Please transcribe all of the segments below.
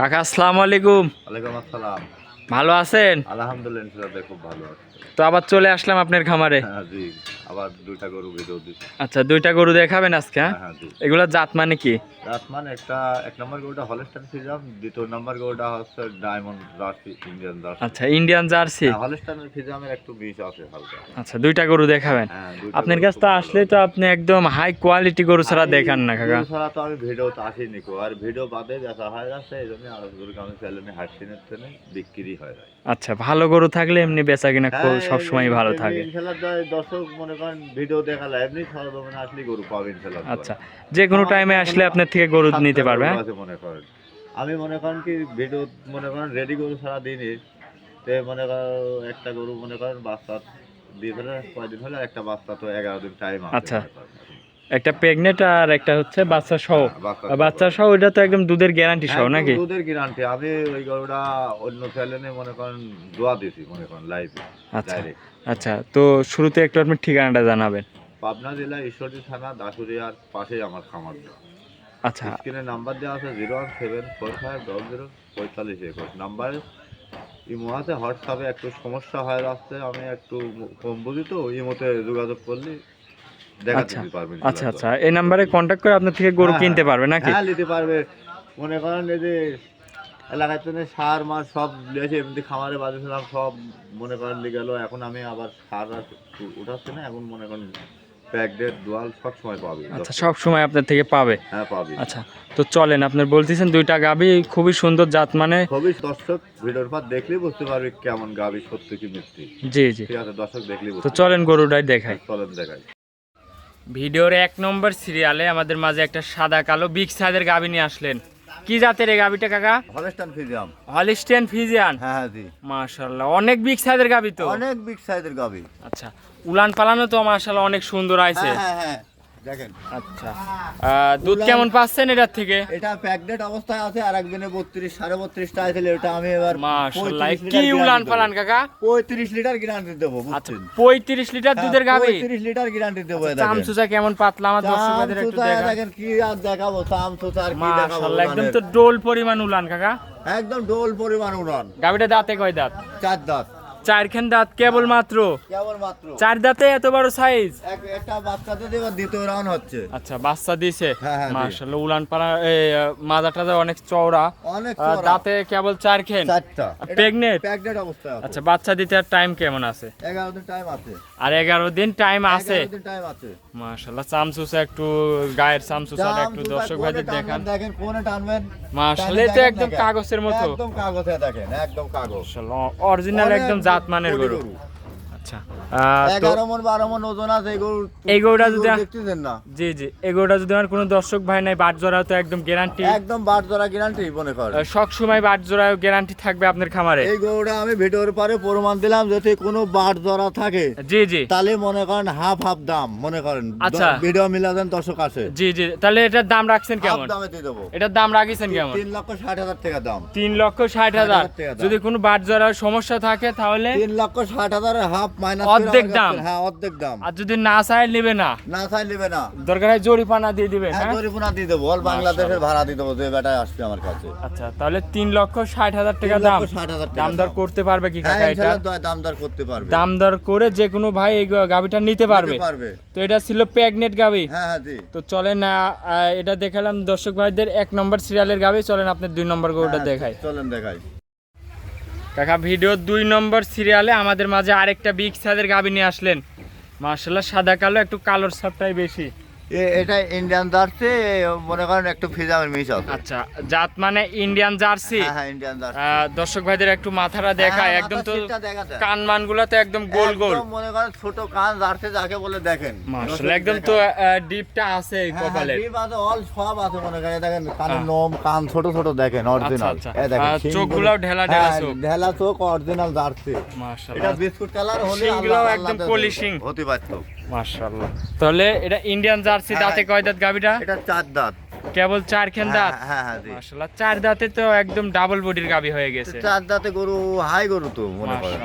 কাকা আসসালামু আলাইকুম। ওয়ালাইকুম আসসালাম। ভালো আছেন? আলহামদুলিল্লাহ খুব ভালো তো আবার চলে আসলাম আপনার খামারে? হ্যাঁ জি। আবার দুইটা গরু ভিডিও আচ্ছা দুইটা গরু দেখাবেন আজকে হ্যাঁ? হ্যাঁ এগুলা জাত মানে কি? রাতমান একটা এক নম্বর গরুটা হলস্টাইন ফিজাম দ্বিতীয় নম্বর গরুটা হচ্ছে ডায়মন্ড জার্সি ইন্ডিয়ান জার্সি। আচ্ছা ইন্ডিয়ান জার্সি? হলস্টাইনের ফিজামের একটু বিষ আছে হালকা। আচ্ছা দুইটা গরু দেখাবেন। আপনার কাছ তো। আসলে তো আপনি একদম হাই কোয়ালিটি গরু ছাড়া দেখান না কাকা। ছাড়া তো আমি ভিডিওতে আসিনি কো। আর ভিডিও বাদে দেখা হয়ে যাচ্ছে এই জন্য আর গরু বিক্রি হয় আচ্ছা ভালো গরু থাকলে এমনি বেচা কিনা সব সময় ভালো থাকে। দর্শক মনে করেন ভিডিও দেখালে এমনি সরজমিনে আসলে গরু পাবে ইনশাল্লাহ। আচ্ছা যে কোনো টাইমে আসলে আপনার থেকে গরু নিতে পারবে হ্যাঁ? মনে করেন। আমি মনে করেন কি ভিডিও মনে করেন রেডি গরু সারা দিনই। তে মনে করেন একটা গরু মনে করেন বাচ্চা দিয়ে ফেলে কয়দিন হলে একটা বাচ্চা তো এগারো দিন টাইম আচ্ছা। একটা প্রেগনেন্ট আর একটা হচ্ছে বাচ্চা সহ। বাচ্চা বাচ্চা সহ ওইটা তো একদম দুধের গ্যারান্টি সহ নাকি? দুধের গ্যারান্টি আমি ওই গরুটা অন্য চ্যানেলে মনে করেন দোয়া দিছি মনে করেন লাইভে আচ্ছা আচ্ছা তো শুরুতে একটু আপনি ঠিকানাটা জানাবেন। পাবনা জেলা ঈশ্বরদী থানা দাসুরিয়ার পাশেই আমার খামার আচ্ছা। স্ক্রিনে নাম্বার দেওয়া আছে zero one seven four five double zero পঁয়তাল্লিশ একুশ। নাম্বারে ইমোহাতে হোয়াটসঅ্যাপে একটু সমস্যা হয়ে যাচ্ছে আমি একটু কম বুঝি তো ইমোতে যোগাযোগ করলে আচ্ছা, পারবেন আচ্ছা আচ্ছা। এই নাম্বারে কন্ট্যাক্ট করে আপনার থেকে গরু হ্যাঁ, কিনতে পারবে নাকি? হ্যাঁ নিতে পারবে। মনে করেন এই যে এলাকার জন্য সার মাছ সব এমনি খামারে বাজেছিলাম সব মনে করেন গেল। এখন আমি আবার সার উঠাচ্ছি না এখন মনে করেন প্যাকডেট দোয়াল সব সময় পাবে। আচ্ছা সব সময় আপনার থেকে পাবে? হ্যাঁ পাবি। আচ্ছা তো চলেন আপনার বলতেছেন দুইটা গাবি খুবই সুন্দর জাত মানে খুবই দর্শক ভিডিওর পর দেখলেই বুঝতে পারবে কেমন গাবি সত্যি কি মিথ্যে। জি জি। ঠিক আছে দর্শক দেখলেই তো চলেন গরুটাই দেখাই। চলেন দেখাই। ভিডিওর এক নম্বর সিরিয়ালে আমাদের মাঝে একটা সাদা কালো বিগ সাইজের গাবি নিয়ে আসলেন। কি জাতের এই গাবিটা কাকা? Holstein Friesian Holstein Friesian? হ্যাঁ হ্যাঁ জি। মাশাআল্লাহ অনেক বিগ সাইজের গাবি তো? অনেক বিগ সাইজের গাবি। আচ্ছা উলান পালানো তো মাশাআল্লাহ অনেক সুন্দর আইছে। হ্যাঁ হ্যাঁ হ্যাঁ। দেখেন। আচ্ছা। দুধ কেমন পাচ্ছেন এটার থেকে? এটা প্যাকডেট অবস্থায় আছে আর একদিনে বত্রিশ সাড়ে বত্রিশটা আছে এটা আমি এবার মাশাআল্লাহ কি উলান পালান কাকা? পঁয়ত্রিশ লিটার গ্যারান্টি দেবো আচ্ছা লিটার দুধের গাবি লিটার গ্যারান্টি দেবো এই দেখেন। চামচুচা কেমন পাতলা আমার দর্শকদের একটু দেখেন কি আর দেখাবো চামচুচা আর কি দেখাবো মাশাআল্লাহ একদম তো ডোল পরিমাণ উলান কাকা। একদম ডোল পরিমাণ উড়ান গাবিটা দাঁতে কয় দাঁত? চার দাঁত। চারখান দাঁত কেবল মাত্র কেবল মাত্র চার দাঁতে এত বড় সাইজ একটা বাচ্চা তো দেবার দ্বিতীয় রাউন্ড হচ্ছে। আচ্ছা বাচ্চা দিছে? হ্যাঁ, হ্যাঁ, মাশাআল্লাহ উলান পাড়া মাজা টাজা অনেক চওড়া। অনেক দাঁতে কেবল চারখান? চারটা? প্যাকডেট অবস্থা আচ্ছা বাচ্চা দিতে আর টাইম কেমন আছে? এগারো দিন টাইম আছে। আর এগারো দিন টাইম আছে? এগারো দিন টাইম আছে। মাশাআল্লাহ চামচুসা একটু গায়ের চামচুসাটা একটু দর্শক ভাইদের দেখান। দেখেন কোনে টানবেন। মাশাআল্লাহ এটা একদম কাগজের মতো। একদম কাগজে দেখেন একদম কাগজ। অরিজিনাল একদম জাত মানের গরু। আচ্ছা। এগারো মন বারো মন ওজন আছে এই গরুটা যদি দেখতেছেন না? জি জি। যদি আমার কোনো দর্শক ভাই নাই বাট জোড়া তো একদম গ্যারান্টি একদম বাট ধরা গ্যারান্টি মনে করেন। সব সময় বাট জোড়া গ্যারান্টি থাকবে আপনার খামারে। এই গরুটা আমি ভিডিওর পরে প্রমাণ দিলাম যদি কোনো বাট ধরা থাকে জি জি। তাহলে মনে করেন হাফ হাফ দাম মনে করেন। আচ্ছা। ভিডিও মিলাবেন দর্শক আছে। জি জি। তাহলে এটার দাম রাখছেন কেমন? দামে দিয়ে দেবো। এটার দাম রাখিছেন কেমন? তিন লক্ষ ষাট হাজার টাকা দাম। তিন লক্ষ ষাট হাজার। যদি কোনো বাট জোড়ার সমস্যা থাকে তাহলে? তিন লক্ষ ষাট হাজার হাফ মাইনাস অর্ধেক দাম। হ্যাঁ অর্ধেক দাম। আর যদি না চাই নেবে না। না চাই নেবে না। দরকার হয় জরিপানা দিয়ে দিবেন হ্যাঁ হ্যাঁ? জরিমানা দিয়ে দেবো। অল বাংলাদেশের ভাড়া দিয়ে দেবো যে বেটায় আসছে আমার কাছে। আচ্ছা তাহলে তিন লক্ষ ষাট হাজার টাকা দাম। দাম দর করতে পারবে কি হ্যাঁ কাকা এটা দাম দর করতে পারবে। দাম দর করে যে কোনো ভাই এই গাবিটা নিতে পারবে। তো এটা ছিল প্রেগনেট গাবি। হ্যাঁ হ্যাঁ তো চলেন আহ, এটা দেখালাম দর্শক ভাইদের এক নম্বর সিরিয়ালের গাবি। চলেন আপনি দুই নম্বর গরুটা দেখাই। চলেন দেখাই। কাকা, ভিডিও দুই নম্বর সিরিয়ালে আমাদের মাঝে আরেকটা বিগ সাইজের গাভী নিয়ে আসলেন। মার্শাল্লাহ সাদা কালো, একটু কালোর সাপটাই বেশি। এটা ইন্ডিয়ান জার্সি মনে করেন একটু ফিজামের মিস আছে। আচ্ছা জাত মানে ইন্ডিয়ান জার্সি হ্যাঁ হ্যাঁ ইন্ডিয়ান জার্সি দর্শক ভাইদের একটু মাথাটা দেখায় হ্যাঁ, একদম তো। কান মানগুলো তো একদম গোল গোল। মনে করেন ছোট কান জার্সি যাকে বলে দেখেন। মার্শাল্লাহ একদম তো ডিপটা আছে হ্যাঁ, কপালে অল সব আছে মনে করেন। দেখেন কানের নোম কান ছোট ছোট দেখেন অরিজিনাল আচ্ছা। এই দেখেন চোখগুলাও ঢেলা ঢেলা হ্যাঁ, চোখ। ঢেলা চোখ অরিজিনাল জার্সি মার্শাল্লাহ এটা বিস্কুট কালার হলে একদম polishing। হতে পারতো মার্শাল্লাহ তাহলে এটা ইন্ডিয়ান জার্সি হ্যাঁ, দাঁতে কয় দাঁত গাবিটা এটা চার দাঁত। কেবল চার খেন দাঁত? হ্যাঁ হ্যাঁ হ্যাঁ চার দাঁতে তো একদম ডাবল বডির গাবি হয়ে গেছে। চার দাঁতে গরু হাই গরু তো মনে করেন।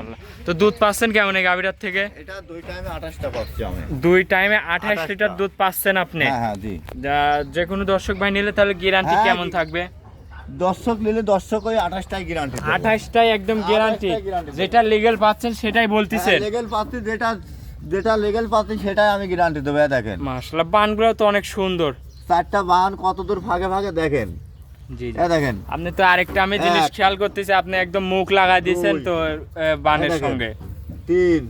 তো দুধ পাচ্ছেন কেমন এই গাবিটার থেকে? এটা দুই টাইমে পাচ্ছি আমি। দুই টাইমে আঠাশ 28 লিটার দুধ পাচ্ছেন আপনি? হ্যাঁ হ্যাঁ জি। যে কোনো দর্শক ভাই নিলে তাহলে গ্যারান্টি হ্যাঁ, কেমন থাকবে? দর্শক নিলে দর্শক ওই আঠাশটাই গ্যারান্টি আঠাশটাই একদম গ্যারান্টি যেটা লিগেল পাচ্ছেন সেটাই বলতেছেন। লিগেল পাচ্ছি যেটা যেটা লিগেল পাচ্ছি সেটাই আমি গ্যারান্টি দেবো দেখেন। মাশাআল্লাহ বানগুলো তো অনেক সুন্দর। চারটা বান কত দূর ভাগে ভাগে দেখেন। জি। দেখেন। আপনি তো আরেকটা আমি জিনিস খেয়াল করতেছি আপনি একদম মুখ দিয়েছেন তো বানের সঙ্গে। তিন।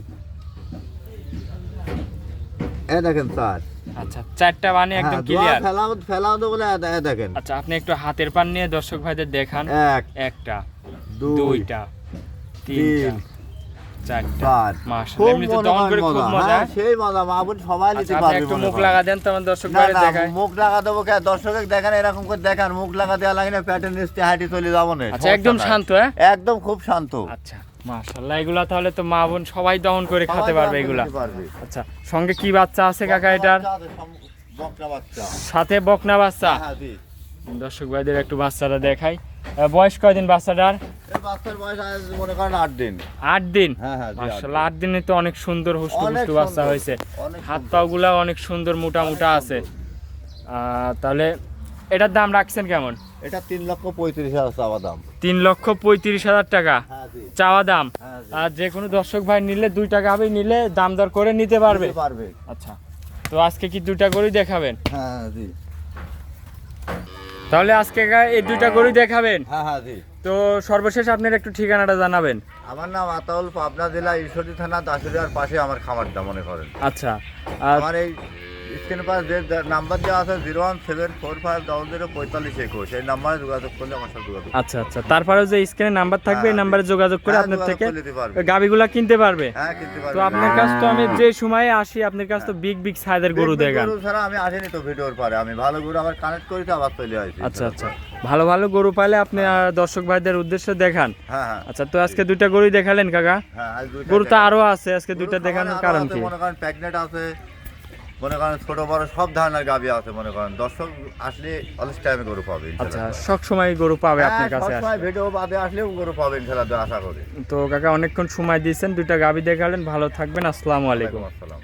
এ দেখেন চার। আচ্ছা চারটা বানে একদম হ্যাঁ, ক্লিয়ার ফেলাও ফেলাও তো বলে এ দেখেন। আচ্ছা আপনি একটু হাতের পান নিয়ে দর্শক ভাইদের দেখান। এক। একটা দুইটা তিনটা সেই মজা মাহবুব সবাই আচ্ছা নিতে পারবে একটু মুখ লাগা দেন তো আমার দর্শক না ভাইদের না দেখায়। মুখ লাগা দেবো কে? দর্শক দেখেন এরকম করে দেখেন মুখ লাগা দেওয়া লাগে না প্যাটের নিচে হাঁটি চলে যাব না। আচ্ছা একদম শান্ত হ্যাঁ? একদম খুব শান্ত। আচ্ছা মাশাআল্লাহ এগুলা তাহলে তো মা বোন সবাই দহন করে খেতে পারবে এগুলা। আচ্ছা সঙ্গে কি বাচ্চা আছে কাকা এটার? সাথে বকনা বাচ্চা? হ্যাঁ, দর্শক ভাইদের একটু বাচ্চাটা দেখাই। আহ, বয়স কয়দিন বাচ্চাটার? বাচ্চার বয়স আজ মনে করেন আট দিন। আট দিন? হ্যাঁ হ্যাঁ জি, আট দিনে। তো অনেক সুন্দর হুষ্টু হুষ্টু বাচ্চা হয়েছে। হাত সুন্দর। পা গুলা অনেক সুন্দর মোটা মোটা আছে। তাহলে এটার দাম রাখছেন কেমন? এটা তিন লক্ষ পঁয়ত্রিশ হাজার চাওয়া দাম। তিন লক্ষ পঁয়ত্রিশ হাজার টাকা? হ্যাঁ চাওয়া দাম? আর যে কোনো দর্শক ভাই নিলে দুই টাকা হবে নিলে দাম দর করে নিতে পারবে? পারবে। আচ্ছা তো আজকে কি দুটা গরুই দেখাবেন? হ্যাঁ জি। তাহলে আজকে এই দুইটা গরু দেখাবেন? হ্যাঁ হ্যাঁ জি। তো সর্বশেষ আপনার একটু ঠিকানাটা জানাবেন। আমার নাম আতাউল পাবনা জেলা ঈশ্বরী থানা দাসুরিয়ার পাশে আমার খামারটা মনে করেন। আচ্ছা। আর আমার এই স্ক্রিন পাস যে নাম্বার দেওয়া আছে zero one seven four five double zero পঁয়তাল্লিশ একুশ। এই নাম্বারে যোগাযোগ করলে আমার সাথে যোগাযোগ আচ্ছা আচ্ছা। তারপরেও যে স্ক্রিনে নাম্বার থাকবে এই হ্যাঁ, নাম্বারে যোগাযোগ করে হ্যাঁ, আপনার থেকে করে গাবিগুলা কিনতে পারবে। হ্যাঁ কিনতে পারবে। তো আপনার কাছ তো আমি যে সময়ে আসি আপনার কাছ তো বিগ বিগ সাইজের গরু দেখান। গরু ছাড়া আমি আসিনি তো ভিডিওর পরে। আমি ভালো গরু আবার কানেক্ট করেছি আবার চলে আসি। আচ্ছা আচ্ছা। ভালো ভালো গরু পাইলে আপনি দর্শক ভাইদের উদ্দেশ্যে দেখান। হ্যাঁ হ্যাঁ। আচ্ছা তো আজকে দুইটা গরুই দেখালেন কাকা? হ্যাঁ আজ দুইটা গরু তো আরও আছে আজকে দুইটা দেখানোর কারণ কি? মনে করেন প্যাগনেট আছে মনে করেন ছোট বড় সব ধরনের গাবি আছে মনে করেন। দর্শক আসলে অলস টাইমে গরু পাবে আচ্ছা সব সময় গরু পাবে হ্যাঁ, আপনার কাছে। ভিডিও বাদে আসলেও গরু পাবে খেলাধুলা আশা করি। তো কাকা অনেকক্ষণ সময় দিয়েছেন দুইটা গাবি দেখালেন ভালো থাকবেন আসসালামু আলাইকুম। আসসালাম।